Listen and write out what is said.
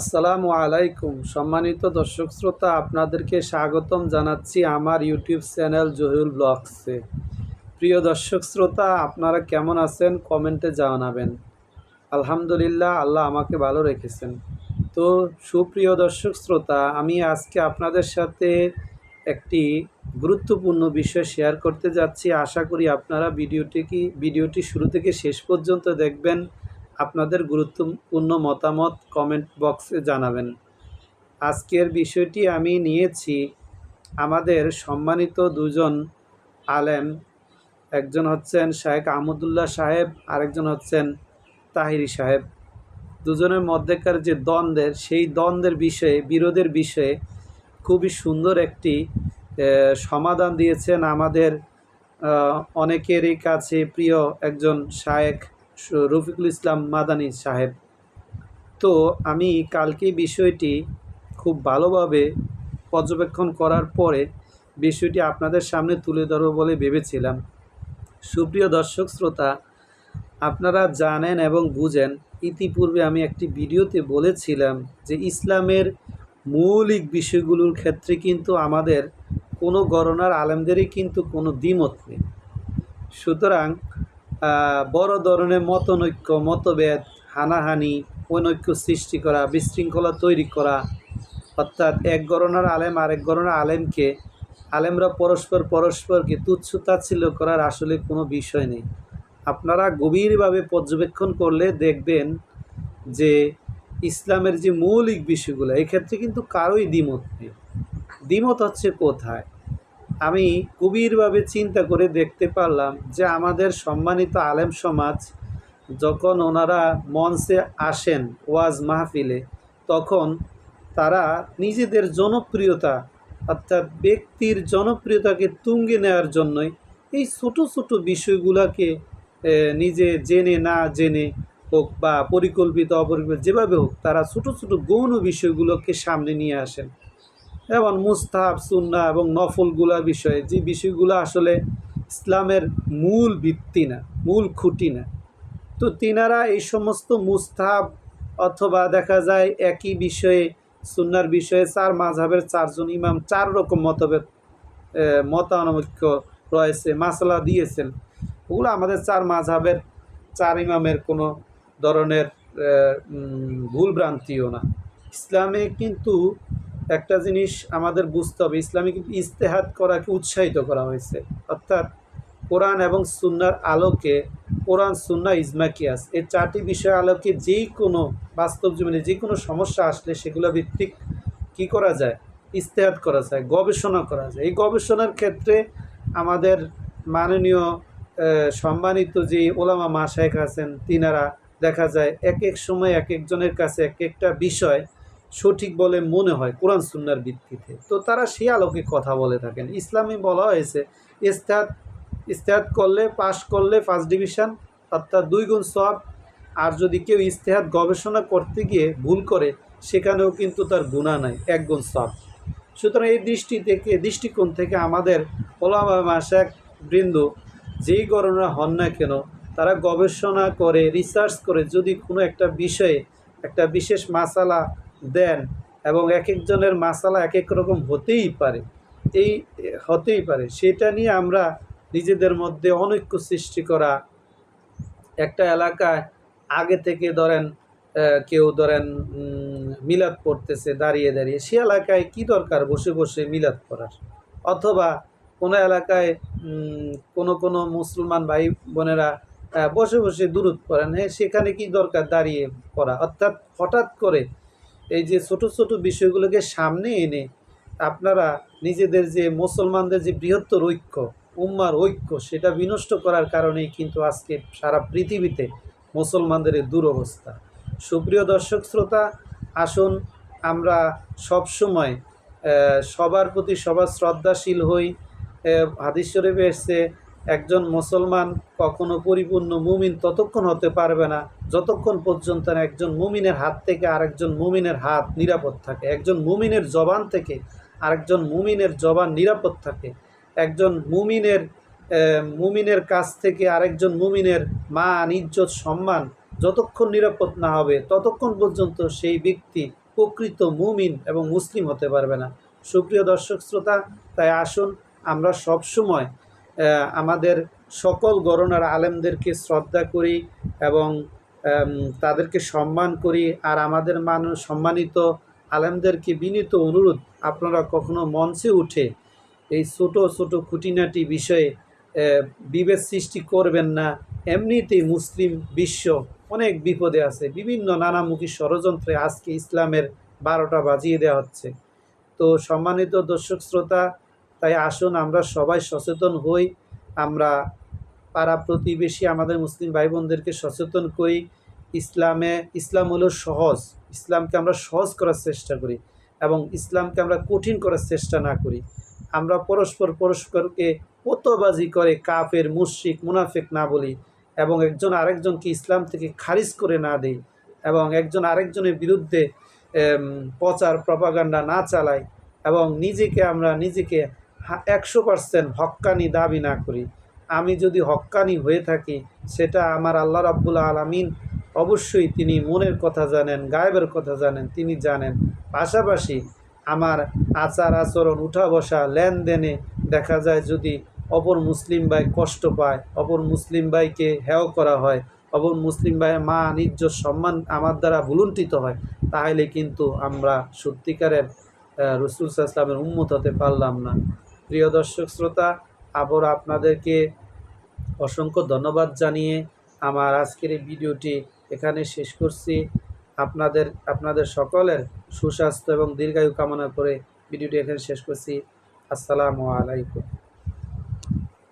আসসালামু আলাইকুম। সম্মানিত দর্শক শ্রোতা, আপনাদেরকে স্বাগতম জানাচ্ছি আমার ইউটিউব চ্যানেল জহিরুল ব্লগসে। প্রিয় দর্শক শ্রোতা, আপনারা কেমন আছেন? কমেন্টে জানাবেন। আলহামদুলিল্লাহ, আল্লাহ আমাকে ভালো রেখেছেন। তো সুপ্রিয় দর্শক শ্রোতা, আমি আজকে আপনাদের সাথে একটি গুরুত্বপূর্ণ বিষয় শেয়ার করতে যাচ্ছি। আশা করি আপনারা ভিডিওটি কি ভিডিওটি শুরু থেকে শেষ পর্যন্ত দেখবেন। আপনাদের গুরুত্বপূর্ণ মতামত কমেন্ট বক্সে জানাবেন। আজকের বিষয়টি আমি নিয়েছি আমাদের সম্মানিত দুজন আলেম, একজন হচ্ছেন শায়েক আহমদুল্লাহ সাহেব, আরেকজন হচ্ছেন তাহিরি সাহেব। দুজনের মধ্যেকার যে দ্বন্দ্বের, সেই দ্বন্দ্বের বিষয়ে, বিরোধের বিষয়ে খুবই সুন্দর একটি সমাধান দিয়েছেন আমাদের অনেকেরই কাছে প্রিয় একজন শায়েক রফিকুল ইসলাম মাদানী সাহেব। তো আমি কালকে বিষয়টি খুব ভালোভাবে পর্যবেক্ষণ করার পরে বিষয়টি আপনাদের সামনে তুলে ধরবো বলে ভেবেছিলাম। সুপ্রিয় দর্শক শ্রোতা, আপনারা জানেন এবং বুঝেন, ইতিপূর্বে আমি একটি ভিডিওতে বলেছিলাম যে ইসলামের মৌলিক বিষয়গুলোর ক্ষেত্রে কিন্তু আমাদের কোনো গণনার আলেমদেরই কিন্তু কোনো দ্বিমত নেই। সুতরাং বড় ধরনের মতনৈক্য, মতভেদ, হানাহানি, অনৈক্য সৃষ্টি করা, বিশৃঙ্খলা তৈরি করা, অর্থাৎ এক গণনার আলেম আরেক গণনার আলেমকে, আলেমরা পরস্পর পরস্পরকে তুচ্ছ তাচ্ছিল্য করার আসলে কোনো বিষয় নেই। আপনারা গভীরভাবে পর্যবেক্ষণ করলে দেখবেন যে ইসলামের যে মৌলিক বিষয়গুলো, এক্ষেত্রে কিন্তু কারোই দ্বিমত নেই। দ্বিমত হচ্ছে কোথায়? আমি গভীরভাবে চিন্তা করে দেখতে পারলাম যে আমাদের সম্মানিত আলেম সমাজ যখন ওনারা মঞ্চে আসেন ওয়াজ মাহফিলে, তখন তারা নিজেদের জনপ্রিয়তা, অর্থাৎ ব্যক্তির জনপ্রিয়তাকে তুঙ্গে নেওয়ার জন্যই এই ছোট ছোট বিষয়গুলোকে নিজে জেনে না জেনে হোক বা পরিকল্পিত, অপরিকল্পিত, যেভাবে হোক, তারা ছোট ছোট গৌণ বিষয়গুলোকে সামনে নিয়ে আসেন। যেমন মুস্তাহাব সুন্না এবং নফলগুলা বিষয়ে, যে বিষয়গুলো আসলে ইসলামের মূল ভিত্তি না, মূল খুঁটি না। তো তিনারা এই সমস্ত মুস্তাহাব অথবা দেখা যায় একই বিষয়ে, সুন্নার বিষয়ে চার মাঝহাবের চারজন ইমাম, চার রকম মতভেদ মতানৈক্য রয়েছে, মাসলা দিয়েছেন। ওগুলো আমাদের চার মাঝহাবের, চার ইমামের কোনো ধরনের ভুল ভ্রান্তিও না। ইসলামে কিন্তু একটা জিনিস আমাদের বুঝতে হবে, ইসলামে কিন্তু ইস্তেহাদ করাকে উৎসাহিত করা হয়েছে। অর্থাৎ কোরআন এবং সুন্নার আলোকে কোরআন, সুন্না ইজমা কিয়াস এই চারটি বিষয় আলোকে যেই কোনো বাস্তব জীবনে যে কোনো সমস্যা আসলে সেগুলো ভিত্তিক কি করা যায়? ইস্তেহাদ করা যায়, গবেষণা করা যায়। এই গবেষণার ক্ষেত্রে আমাদের মাননীয় সম্মানিত যে ওলামা মাসায়েক আছেন, তিনারা দেখা যায় এক এক সময় এক একজনের কাছে এক একটা বিষয় সঠিক বলে মনে হয় কোরআন সুন্নার ভিত্তিতে। তো তারা সেই আলোকে কথা বলে থাকেন। ইসলামে বলা হয়েছে ইস্তেহাদ ইস্তেহাদ করলে, পাশ করলে ফার্স্ট ডিভিশন অর্থাৎ দুই গুণ সব আর যদি কেউ ইস্তেহাদ গবেষণা করতে গিয়ে ভুল করে, সেখানেও কিন্তু তার গুণা নাই, এক গুণ সব সুতরাং এই দৃষ্টি থেকে দৃষ্টিকোণ থেকে আমাদের ওলামা মাসাক বৃন্দ যেই গণনা হন না কেন, তারা গবেষণা করে রিসার্চ করে যদি কোনো একটা বিষয়ে, একটা বিশেষ মাসালা দেন এবং এক একজনের মাসালা এক এক রকম হতেই পারে। এই হতেই পারে। সেটা নিয়ে আমরা নিজেদের মধ্যে অনৈক্য সৃষ্টি করা একটা এলাকায় আগে থেকে ধরেন কেউ ধরেন মিলাদ পড়তেছে, দাঁড়িয়ে দাঁড়িয়ে, সে এলাকায় কি দরকার বসে বসে মিলাদ করার অথবা কোনো এলাকায় কোনো কোনো মুসলমান ভাই বোনেরা বসে বসে দূরত পড়েন হ্যাঁ সেখানে কি দরকার দাঁড়িয়ে পড়া? অর্থাৎ হঠাৎ করে এই যে ছোট ছোট বিষয়গুলোকে সামনে এনে আপনারা নিজেদের যে মুসলমানদের যে বৃহত্তর ঐক্য, উম্মার ঐক্য, সেটা বিনষ্ট করার কারণেই কিন্তু আজকে সারা পৃথিবীতে মুসলমানদের দুরবস্থা। সুপ্রিয় দর্শক শ্রোতা, আসুন আমরা সব সময় সবার প্রতি সবার শ্রদ্ধাশীল হই। হাদিস শরীফে এসছে একজন মুসলমান কখনো পরিপূর্ণ মুমিন ততক্ষণ হতে পারবে না, যতক্ষণ পর্যন্ত একজন মুমিনের হাত থেকে আরেকজন মুমিনের হাত নিরাপদ থাকে। একজন মুমিনের জবান থেকে আরেকজন মুমিনের জবান নিরাপদ থাকে। একজন মুমিনের মুমিনের কাছ থেকে আরেকজন মুমিনের মান, ইজ্জত, সম্মান যতক্ষণ নিরাপদ না হবে, ততক্ষণ পর্যন্ত সেই ব্যক্তি প্রকৃত মুমিন এবং মুসলিম হতে পারবে না। সুপ্রিয় দর্শক শ্রোতা, তাই আসুন আমরা সবসময় আমাদের সকল গণনার আলেমদেরকে শ্রদ্ধা করি এবং তাদেরকে সম্মান করি আর আমাদের মানুষ সম্মানিত আলেমদেরকে বিনীত অনুরোধ, আপনারা কখনো মঞ্চে উঠে এই ছোট ছোট খুঁটিনাটি বিষয়ে বিভেদ সৃষ্টি করবেন না। এমনিতেই মুসলিম বিশ্ব অনেক বিপদে আছে। বিভিন্ন নানামুখী ষড়যন্ত্রে আজকে ইসলামের বারোটা বাজিয়ে দেওয়া হচ্ছে। তো সম্মানিত দর্শক, শ্রোতা তাই আসুন আমরা সবাই সচেতন হই, আমরা পাড়া প্রতিবেশী আমাদের মুসলিম ভাই বোনদেরকে সচেতন করি। ইসলামে, ইসলাম হলো সহজ। ইসলামকে আমরা সহজ করার চেষ্টা করি এবং ইসলামকে আমরা কঠিন করার চেষ্টা না করি। আমরা পরস্পর পরস্পরকে পোতবাজি করে কাফের, মুশরিক, মুনাফেক না বলি এবং একজন আরেকজনকে ইসলাম থেকে খারিজ করে না দেই এবং একজন আরেকজনের বিরুদ্ধে প্রচার, প্রপাগান্ডা না চালাই এবং নিজেকে আমরা নিজেকে একশো পার্সেন্ট হক্কানি দাবি না করি। আমি যদি হক্কানি হয়ে থাকি, সেটা আমার আল্লাহ রাব্বুল আলামিন অবশ্যই তিনি মনের কথা জানেন, গায়েবের কথা জানেন, তিনি জানেন। পাশাপাশি আমার আচার আচরণ, উঠা বসা, লেনদেনে দেখা যায় যদি অপর মুসলিম ভাই কষ্ট পায়, অপর মুসলিম ভাইকে হেয় করা হয়, অপর মুসলিম ভাইয়ের মা নিজ সম্মান আমার দ্বারা ভুলুণ্ঠিত হয়, তাহলে কিন্তু আমরা সত্যিকারের রসুল সাল্লামের উন্মত হতে পারলাম না। প্রিয় দর্শক শ্রোতা আবার আপনাদেরকে অসংখ্য ধন্যবাদ জানিয়ে আমার আজকের এই ভিডিওটি এখানে শেষ করছি। আপনাদের আপনাদের সকলের সুস্বাস্থ্য এবং দীর্ঘায়ু কামনা করে ভিডিওটি এখানে শেষ করছি। আসসালামু আলাইকুম।